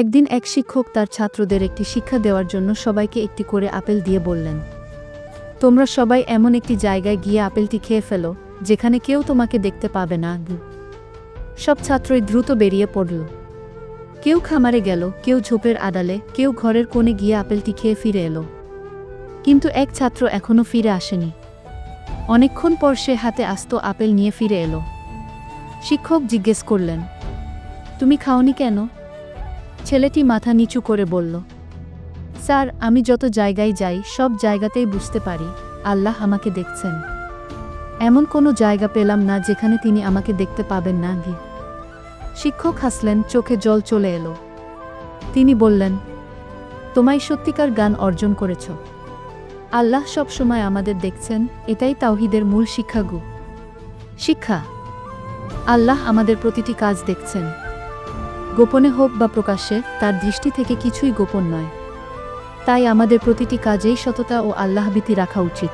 একদিন এক শিক্ষক তার ছাত্রদের একটি শিক্ষা দেওয়ার জন্য সবাইকে একটি করে আপেল দিয়ে বললেন, তোমরা সবাই এমন একটি জায়গায় গিয়ে আপেলটি খেয়ে ফেলো, যেখানে কেউ তোমাকে দেখতে পাবে না। সব ছাত্রই দ্রুত বেরিয়ে পড়ল। কেউ খামারে গেল, কেউ ঝোপের আড়ালে, কেউ ঘরের কোণে গিয়ে আপেলটি খেয়ে ফিরে এলো। কিন্তু এক ছাত্র এখনও ফিরে আসেনি। অনেকক্ষণ পর সে হাতে আস্ত আপেল নিয়ে ফিরে এলো। শিক্ষক জিজ্ঞেস করলেন, তুমি খাওনি কেন? ছেলেটি মাথা নিচু করে বলল, স্যার, আমি যত জায়গায় যাই, সব জায়গাতেই বুঝতে পারি, আল্লাহ আমাকে দেখছেন। এমন কোনো জায়গা পেলাম না যেখানে তিনি আমাকে দেখতে পাবেন না গি শিক্ষক হাসলেন, চোখে জল চলে এলো। তিনি বললেন, তোমায় সত্যিকার গান অর্জন করেছ। আল্লাহ সব সময় আমাদের দেখছেন, এটাই তাওহিদের মূল শিক্ষাগু। শিক্ষা, আল্লাহ আমাদের প্রতিটি কাজ দেখছেন। গোপনে হোক বা প্রকাশ্যে, তার দৃষ্টি থেকে কিছুই গোপন নয়। তাই আমাদের প্রতিটি কাজেই সততা ও আল্লাহভীতি রাখা উচিত।